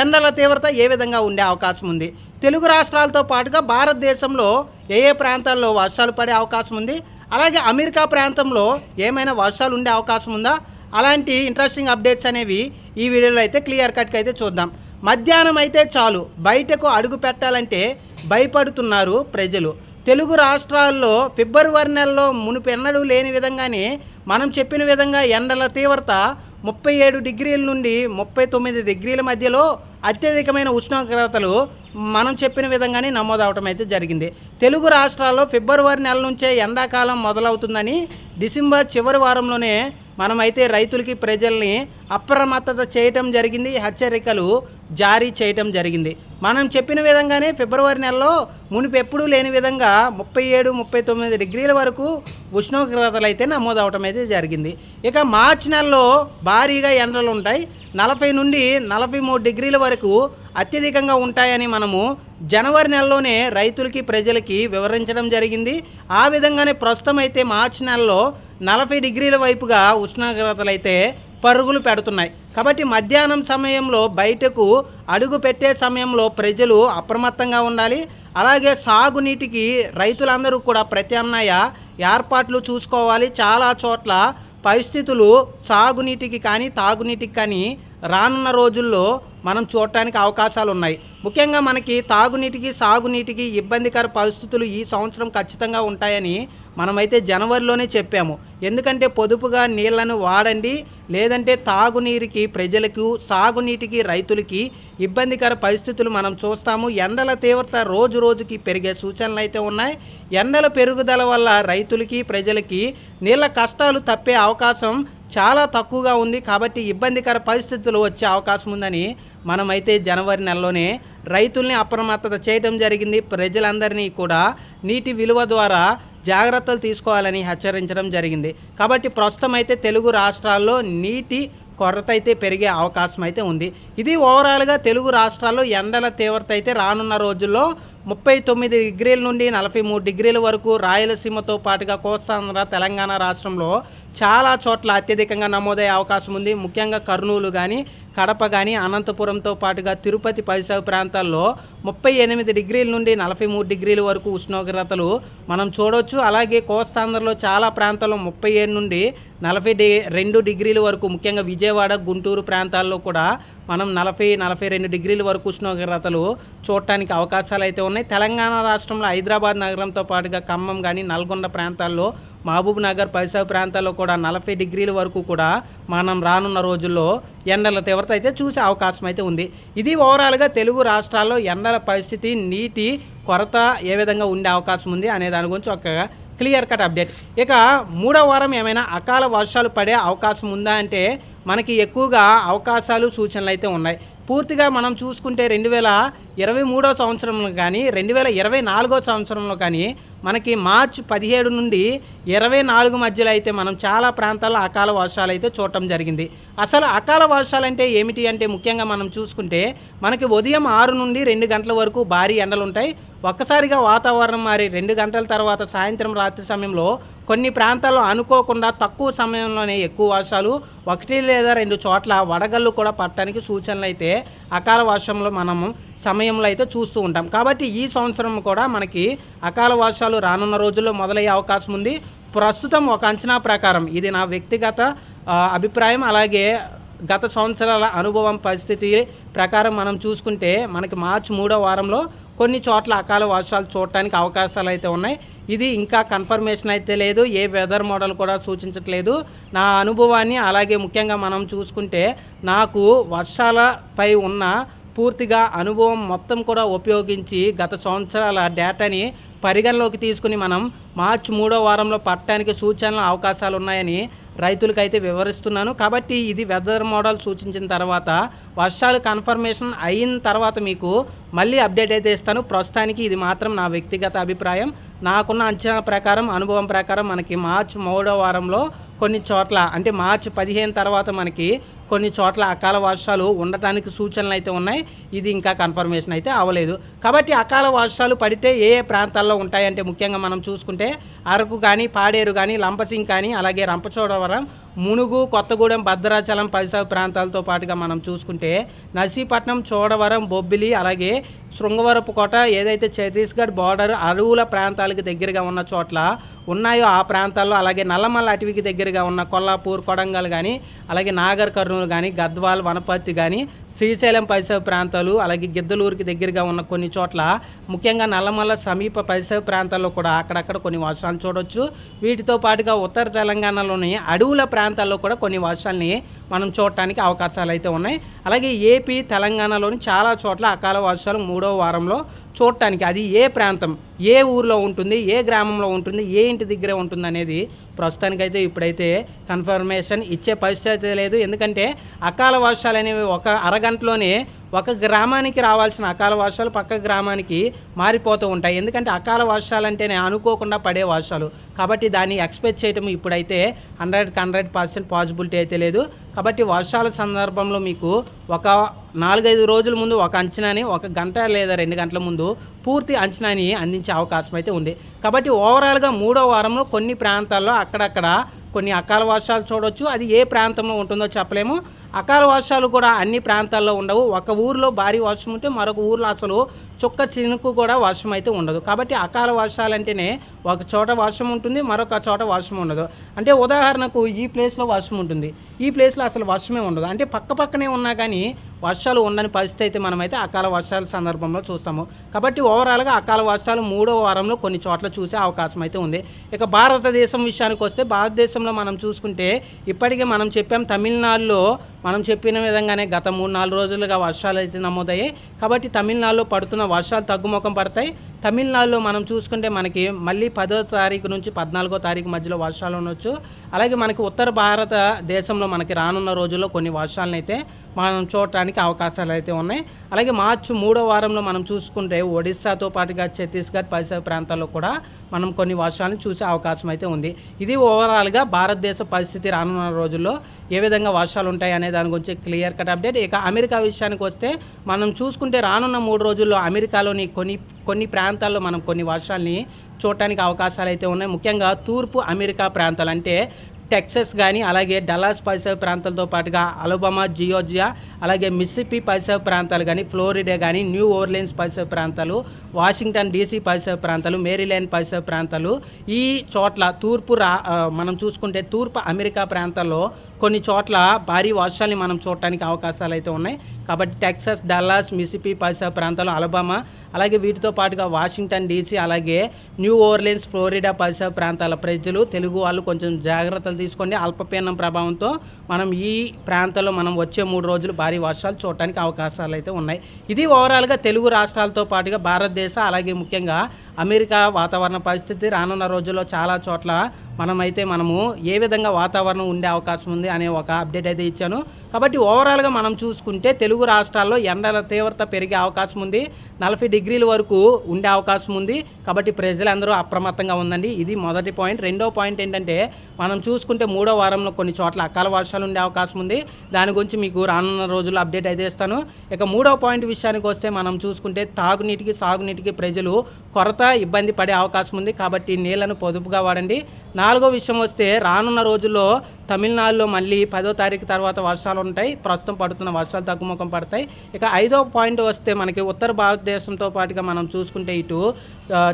ఎండల తీవ్రత ఏ విధంగా ఉండే అవకాశం ఉంది? తెలుగు రాష్ట్రాలతో పాటుగా భారతదేశంలో ఏ ఏ ప్రాంతాల్లో వర్షాలు పడే అవకాశం ఉంది? అలాగే అమెరికా ప్రాంతంలో ఏమైనా వర్షాలు ఉండే అవకాశం ఉందా? అలాంటి ఇంట్రెస్టింగ్ అప్డేట్స్ అనేవి ఈ వీడియోలో అయితే క్లియర్ కట్గా అయితే చూద్దాం. మధ్యాహ్నం అయితే చాలు. బయటకు అడుగు పెట్టాలంటే భయపడుతున్నారు ప్రజలు. తెలుగు రాష్ట్రాల్లో ఫిబ్రవరి నెలలో మునుపెన్నడూ లేని విధంగానే మనం చెప్పిన విధంగా ఎండల తీవ్రత ముప్పై ఏడు డిగ్రీల నుండి ముప్పై తొమ్మిది డిగ్రీల మధ్యలో అత్యధికమైన ఉష్ణోగ్రతలు మనం చెప్పిన విధంగానే నమోదవటం అయితే జరిగింది. తెలుగు రాష్ట్రాల్లో ఫిబ్రవరి నెల నుంచే ఎండాకాలం మొదలవుతుందని డిసెంబర్ చివరి వారంలోనే మనమైతే రైతులకి ప్రజల్ని అప్రమత్తత చేయటం జరిగింది హెచ్చరికలు జారీ చేయటం జరిగింది. మనం చెప్పిన విధంగానే ఫిబ్రవరి నెలలో మునిపెప్పుడూ లేని విధంగా ముప్పై ఏడు ముప్పై తొమ్మిది డిగ్రీల వరకు ఉష్ణోగ్రతలు అయితే నమోదవటం అయితే జరిగింది. ఇక మార్చి నెలలో భారీగా ఎండలు ఉంటాయి. నలభై నుండి నలభై మూడు డిగ్రీల వరకు అత్యధికంగా ఉంటాయని మనము జనవరి నెలలోనే రైతులకి ప్రజలకి వివరించడం జరిగింది. ఆ విధంగానే ప్రస్తుతం అయితే మార్చి నెలలో నలభై డిగ్రీల వైపుగా ఉష్ణోగ్రతలు అయితే పరుగులు పెడుతున్నాయి. కాబట్టి మధ్యాహ్నం సమయంలో బయటకు అడుగు పెట్టే సమయంలో ప్రజలు అప్రమత్తంగా ఉండాలి. అలాగే సాగునీటికి రైతులందరూ కూడా ప్రత్యామ్నాయ ఏర్పాట్లు చూసుకోవాలి. చాలా చోట్ల పరిస్థితులు సాగునీటికి కానీ తాగునీటికి కానీ రానున్న రోజుల్లో మనం చూడటానికి అవకాశాలు ఉన్నాయి. ముఖ్యంగా మనకి తాగునీటికి సాగునీటికి ఇబ్బందికర పరిస్థితులు ఈ సంవత్సరం ఖచ్చితంగా ఉంటాయని మనమైతే జనవరిలోనే చెప్పాము. ఎందుకంటే పొదుపుగా నీళ్ళను వాడండి లేదంటే తాగునీరుకి ప్రజలకు సాగునీటికి రైతులకి ఇబ్బందికర పరిస్థితులు మనం చూస్తాము. ఎండల తీవ్రత రోజు రోజుకి పెరిగే సూచనలు అయితే ఉన్నాయి. ఎండల పెరుగుదల వల్ల రైతులకి ప్రజలకి నీళ్ళ కష్టాలు తప్పే అవకాశం చాలా తక్కువగా ఉంది కాబట్టి ఇబ్బందికర పరిస్థితులు వచ్చే అవకాశం ఉందని మనమైతే జనవరి నెలలోనే రైతుల్ని అప్రమత్తత చేయడం జరిగింది. ప్రజలందరినీ కూడా నీటి విలువ ద్వారా జాగ్రత్తలు తీసుకోవాలని హెచ్చరించడం జరిగింది. కాబట్టి ప్రస్తుతం అయితే తెలుగు రాష్ట్రాల్లో నీటి కొరత అయితే పెరిగే అవకాశం అయితే ఉంది. ఇది ఓవరాల్గా తెలుగు రాష్ట్రాల్లో ఎండల తీవ్రత అయితే రానున్న రోజుల్లో ముప్పై తొమ్మిది డిగ్రీల నుండి నలభై మూడు డిగ్రీల వరకు రాయలసీమతో పాటుగా కోస్తాంధ్ర తెలంగాణ రాష్ట్రంలో చాలా చోట్ల అత్యధికంగా నమోదయ్యే అవకాశం ఉంది. ముఖ్యంగా కర్నూలు కానీ కడప కానీ అనంతపురంతో పాటుగా తిరుపతి పరిసర ప్రాంతాల్లో ముప్పై ఎనిమిది డిగ్రీల నుండి నలభై మూడు డిగ్రీల వరకు ఉష్ణోగ్రతలు మనం చూడవచ్చు అలాగే కోస్తాంధ్రలో చాలా ప్రాంతాల్లో ముప్పై ఏడు నుండి నలభై డి రెండు డిగ్రీల వరకు ముఖ్యంగా విజయవాడ గుంటూరు ప్రాంతాల్లో కూడా మనం నలభై నలభై రెండు డిగ్రీల వరకు ఉష్ణోగ్రతలు చూడటానికి అవకాశాలు అయితే ఉన్నాయి. తెలంగాణ రాష్ట్రంలో హైదరాబాద్ నగరంతో పాటుగా ఖమ్మం కానీ నల్గొండ ప్రాంతాల్లో మహబూబ్ నగర్ పరిసర ప్రాంతాల్లో కూడా నలభై డిగ్రీల వరకు కూడా మనం రానున్న రోజుల్లో ఎండల తీవ్రత అయితే చూసే అవకాశం అయితే ఉంది. ఇది ఓవరాల్గా తెలుగు రాష్ట్రాల్లో ఎండల పరిస్థితి నీటి కొరత ఏ విధంగా ఉండే అవకాశం ఉంది అనే దాని గురించి ఒక క్లియర్ కట్ అప్డేట్ ఇక మూడో వారం ఏమైనా అకాల వర్షాలు పడే అవకాశం ఉందా అంటే మనకి ఎక్కువగా అవకాశాలు సూచనలు అయితే ఉన్నాయి. పూర్తిగా మనం చూసుకుంటే రెండు వేల ఇరవై మూడో సంవత్సరంలో కానీ రెండు వేల ఇరవై నాలుగో సంవత్సరంలో కానీ మనకి మార్చ్ పదిహేడు నుండి ఇరవై నాలుగు మధ్యలో అయితే మనం చాలా ప్రాంతాల్లో అకాల వర్షాలు అయితే చూడటం జరిగింది. అసలు అకాల వర్షాలు అంటే ఏమిటి అంటే ముఖ్యంగా మనం చూసుకుంటే మనకి ఉదయం ఆరు నుండి రెండు గంటల వరకు భారీ ఎండలు ఉంటాయి. ఒక్కసారిగా వాతావరణం మారి రెండు గంటల తర్వాత సాయంత్రం రాత్రి సమయంలో కొన్ని ప్రాంతాల్లో అనుకోకుండా తక్కువ సమయంలోనే ఎక్కువ వర్షాలు ఒకటి లేదా రెండు చోట్ల వడగళ్ళు కూడా పట్టడానికి సూచనలు అయితే అకాల వర్షంలో మనము సమయంలో అయితే చూస్తూ ఉంటాం. కాబట్టి ఈ సంవత్సరం కూడా మనకి అకాల వర్షాలు రానున్న రోజుల్లో మొదలయ్యే అవకాశం ఉంది. ప్రస్తుతం ఒక అంచనా ప్రకారం ఇది నా వ్యక్తిగత అభిప్రాయం. అలాగే గత సంవత్సరాల అనుభవం పరిస్థితి ప్రకారం మనం చూసుకుంటే మనకి మార్చి మూడో వారంలో కొన్ని చోట్ల అకాల వర్షాలు చూడటానికి అవకాశాలు అయితే ఉన్నాయి. ఇది ఇంకా కన్ఫర్మేషన్ అయితే లేదు. ఏ వెదర్ మోడల్ కూడా సూచించట్లేదు. నా అనుభవాన్ని అలాగే ముఖ్యంగా మనం చూసుకుంటే నాకు వర్షాలపై ఉన్న పూర్తిగా అనుభవం మొత్తం కూడా ఉపయోగించి గత సంవత్సరాల డేటాని పరిగణలోకి తీసుకుని మనం మార్చి మూడో వారంలో పట్టడానికి సూచనలు అవకాశాలు ఉన్నాయని రైతులకైతే వివరిస్తున్నాను. కాబట్టి ఇది వెదర్ మోడల్ సూచించిన తర్వాత వర్షాలు కన్ఫర్మేషన్ అయిన తర్వాత మీకు మళ్ళీ అప్డేట్ అయితే ఇస్తాను. ప్రస్తుతానికి ఇది మాత్రం నా వ్యక్తిగత అభిప్రాయం. నాకున్న అంచనా ప్రకారం అనుభవం ప్రకారం మనకి మార్చ్ మూడో వారంలో కొన్ని చోట్ల అంటే మార్చి పదిహేను తర్వాత మనకి కొన్ని చోట్ల అకాల వర్షాలు ఉండటానికి సూచనలు అయితే ఉన్నాయి. ఇది ఇంకా కన్ఫర్మేషన్ అయితే అవ్వలేదు కాబట్టి అకాల వర్షాలు పడితే ఏ ఏ ప్రాంతాల్లో ఉంటాయంటే ముఖ్యంగా మనం చూసుకుంటే అరకు కానీ పాడేరు కానీ లంపసింగ్ కానీ అలాగే రంపచోడవరం మునుగు కొత్తగూడెం భద్రాచలం పరిసర ప్రాంతాలతో పాటుగా మనం చూసుకుంటే నర్సీపట్నం చోడవరం బొబ్బిలి అలాగే శృంగవరపు కోట ఏదైతే ఛత్తీస్గఢ్ బార్డర్ అడవుల ప్రాంతాలకు దగ్గరగా ఉన్న చోట్ల ఉన్నాయో ఆ ప్రాంతాల్లో అలాగే నల్లమల్ల అటవీకి దగ్గరగా ఉన్న కొల్లాపూర్ కొడంగల్ కానీ అలాగే నాగర్ కర్నూలు కానీ గద్వాల్ వనపర్తి కానీ శ్రీశైలం పరిసర ప్రాంతాలు అలాగే గిద్దలూరుకి దగ్గరగా ఉన్న కొన్ని చోట్ల ముఖ్యంగా నల్లమల్ల సమీప పరిసర ప్రాంతాల్లో కూడా అక్కడక్కడ కొన్ని వర్షాలు చూడొచ్చు. వీటితో పాటుగా ఉత్తర తెలంగాణలోని అడవుల ప్రాంతాల్లో కూడా కొన్ని వర్షాలని మనం చూడటానికి అవకాశాలు అయితే ఉన్నాయి. అలాగే ఏపీ తెలంగాణలోని చాలా చోట్ల అకాల వర్షాలు మూడవ వారంలో చూడటానికి అది ఏ ప్రాంతం ఏ ఊర్లో ఉంటుంది ఏ గ్రామంలో ఉంటుంది ఏ ఇంటి దగ్గరే ఉంటుంది అనేది ప్రస్తుతానికైతే ఇప్పుడైతే కన్ఫర్మేషన్ ఇచ్చే పరిస్థితి లేదు. ఎందుకంటే అకాల వర్షాలు అనేవి ఒక అరగంటలోనే ఒక గ్రామానికి రావాల్సిన అకాల వర్షాలు పక్క గ్రామానికి మారిపోతూ ఉంటాయి. ఎందుకంటే అకాల వర్షాలు అంటేనే అనుకోకుండా పడే వర్షాలు. కాబట్టి దాన్ని ఎక్స్పెక్ట్ చేయడం ఇప్పుడైతే హండ్రెడ్కి హండ్రెడ్ పర్సెంట్ పాసిబిలిటీ అయితే లేదు. కాబట్టి వర్షాల సందర్భంలో మీకు ఒక నాలుగైదు రోజుల ముందు ఒక అంచనాని ఒక గంట లేదా రెండు గంటల ముందు పూర్తి అంచనాని అందించే అవకాశం అయితే ఉంది. కాబట్టి ఓవరాల్గా మూడో వారంలో కొన్ని ప్రాంతాల్లో అక్కడక్కడ కొన్ని అకాల వర్షాలు చూడవచ్చు అది ఏ ప్రాంతంలో ఉంటుందో చెప్పలేము. అకాల వర్షాలు కూడా అన్ని ప్రాంతాల్లో ఉండవు. ఒక ఊరిలో భారీ వర్షం ఉంటే మరొక ఊరిలో అసలు చుక్క చినుకు కూడా వర్షం అయితే ఉండదు. కాబట్టి అకాల వర్షాలు అంటేనే ఒక చోట వర్షం ఉంటుంది మరొక చోట వర్షం ఉండదు. అంటే ఉదాహరణకు ఈ ప్లేస్లో వర్షం ఉంటుంది. ఈ ప్లేస్లో అసలు వర్షమే ఉండదు. అంటే పక్క పక్కనే ఉన్నా కానీ వర్షాలు ఉండని పరిస్థితి అయితే మనమైతే అకాల వర్షాల సందర్భంలో చూస్తాము. కాబట్టి ఓవరాల్గా అకాల వర్షాలు మూడో వారంలో కొన్ని చోట్ల చూసే అవకాశం అయితే ఉంది. ఇక భారతదేశం విషయానికి వస్తే భారతదేశంలో మనం చూసుకుంటే ఇప్పటికే మనం చెప్పాం తమిళనాడులో మనం చెప్పిన విధంగానే గత మూడు నాలుగు రోజులుగా వర్షాలు అయితే నమోదయ్యాయి. కాబట్టి తమిళనాడులో పడుతున్న వర్షాలు తగ్గుముఖం పడతాయి. తమిళనాడులో మనం చూసుకుంటే మనకి మళ్ళీ పదో తారీఖు నుంచి పద్నాలుగో తారీఖు మధ్యలో వర్షాలు ఉండొచ్చు. అలాగే మనకి ఉత్తర భారతదేశంలో మనకి రానున్న రోజుల్లో కొన్ని వర్షాలను అయితే మనం చూడటానికి అవకాశాలు అయితే ఉన్నాయి. అలాగే మార్చి మూడో వారంలో మనం చూసుకుంటే ఒడిస్సాతో పాటుగా ఛత్తీస్గఢ్ పరిసర ప్రాంతాల్లో కూడా మనం కొన్ని వర్షాలను చూసే అవకాశం అయితే ఉంది. ఇది ఓవరాల్గా భారతదేశ పరిస్థితి రానున్న రోజుల్లో ఏ విధంగా వర్షాలు ఉంటాయి అనే దాని గురించి క్లియర్ కట్ అప్డేట్. ఇక అమెరికా విషయానికి వస్తే మనం చూసుకుంటే రానున్న మూడు రోజుల్లో అమెరికాలోని కొన్ని కొన్ని ప్రాంతాల్లో మనం కొన్ని వర్షాలని చూడటానికి అవకాశాలు అయితే ఉన్నాయి. ముఖ్యంగా తూర్పు అమెరికా ప్రాంతాలు అంటే టెక్సస్ కానీ అలాగే డల్లాస్ పరిసర ప్రాంతాలతో పాటుగా అలబమా జియోజియా అలాగే మిస్సిపి పరిసర ప్రాంతాలు కానీ ఫ్లోరిడా కానీ న్యూ ఓర్లియన్స్ పరిసర ప్రాంతాలు వాషింగ్టన్ డీసీ పరిసర ప్రాంతాలు మేరీల్యాండ్ పరిసర ప్రాంతాలు ఈ చోట్ల తూర్పు రా మనం చూసుకుంటే తూర్పు అమెరికా ప్రాంతాల్లో కొన్ని చోట్ల భారీ వర్షాలని మనం చూడటానికి అవకాశాలు అయితే ఉన్నాయి. కాబట్టి టెక్సస్ డల్లాస్ మిసిపి పరిసర ప్రాంతాలు అలబామా అలాగే వీటితో పాటుగా వాషింగ్టన్ డీసీ అలాగే న్యూ ఓర్లియన్స్ ఫ్లోరిడా పరిసర ప్రాంతాల ప్రజలు తెలుగు వాళ్ళు కొంచెం జాగ్రత్తలు తీసుకోండి. అల్పపీడనం ప్రభావంతో మనం ఈ ప్రాంతంలో మనం వచ్చే మూడు రోజులు భారీ వర్షాలు చూడటానికి అవకాశాలు అయితే ఉన్నాయి. ఇది ఓవరాల్గా తెలుగు రాష్ట్రాలతో పాటుగా భారతదేశ అలాగే ముఖ్యంగా అమెరికా వాతావరణ పరిస్థితి రానున్న రోజుల్లో చాలా చోట్ల మనమైతే మనము ఏ విధంగా వాతావరణం ఉండే అవకాశం ఉంది అనే ఒక అప్డేట్ అయితే ఇచ్చాను. కాబట్టి ఓవరాల్గా మనం చూసుకుంటే తెలుగు రాష్ట్రాల్లో ఎండల తీవ్రత పెరిగే అవకాశం ఉంది. నలభై డిగ్రీల వరకు ఉండే అవకాశం ఉంది. కాబట్టి ప్రజలందరూ అప్రమత్తంగా ఉందండి ఇది మొదటి పాయింట్. రెండో పాయింట్ ఏంటంటే మనం చూసుకుంటే మూడో వారంలో కొన్ని చోట్ల అకాల వర్షాలు ఉండే అవకాశం ఉంది. దాని గురించి మీకు రానున్న రోజుల్లో అప్డేట్ అయితే ఇస్తాను. ఇక మూడో పాయింట్ విషయానికి వస్తే మనం చూసుకుంటే తాగునీటికి సాగునీటికి ప్రజలు కొరత ఇబ్బంది పడే అవకాశం ఉంది. కాబట్టి నీళ్ళను పొదుపుగా వాడండి. నాలుగో విషయం వస్తే రానున్న రోజుల్లో తమిళనాడులో మళ్ళీ పదో తారీఖు తర్వాత వర్షాలు ఉంటాయి. ప్రస్తుతం పడుతున్న వర్షాలు తగ్గుముఖం పడతాయి. ఇక ఐదో పాయింట్ వస్తే మనకి ఉత్తర భారతదేశంతో పాటుగా మనం చూసుకుంటే ఇటు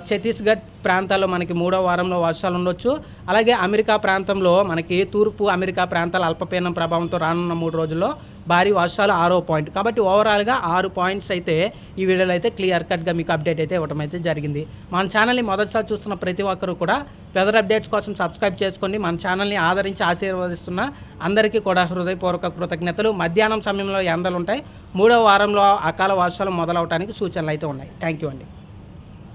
ఛత్తీస్గఢ్ ప్రాంతాల్లో మనకి మూడో వారంలో వర్షాలు ఉండొచ్చు. అలాగే అమెరికా ప్రాంతంలో మనకి తూర్పు అమెరికా ప్రాంతాల అల్పపీడనం ప్రభావంతో రానున్న మూడు రోజుల్లో భారీ వర్షాలు ఆరో పాయింట్. కాబట్టి ఓవరాల్గా ఆరు పాయింట్స్ అయితే ఈ వీడియోలో అయితే క్లియర్ కట్గా మీకు అప్డేట్ అయితే ఇవ్వడం అయితే జరిగింది. మన ఛానల్ని మొదటిసారి చూస్తున్న ప్రతి ఒక్కరు కూడా వెదర్ అప్డేట్స్ కోసం సబ్స్క్రైబ్ చేసుకోండి. మన ఛానల్ని ఆదరించి ఆశీర్వదిస్తున్న అందరికీ కూడా హృదయపూర్వక కృతజ్ఞతలు. మధ్యాహ్నం సమయంలో ఎండలు ఉంటాయి మూడో వారంలో అకాల వర్షాలు మొదలవడానికి సూచనలు అయితే ఉన్నాయి. థ్యాంక్ యూ అండి.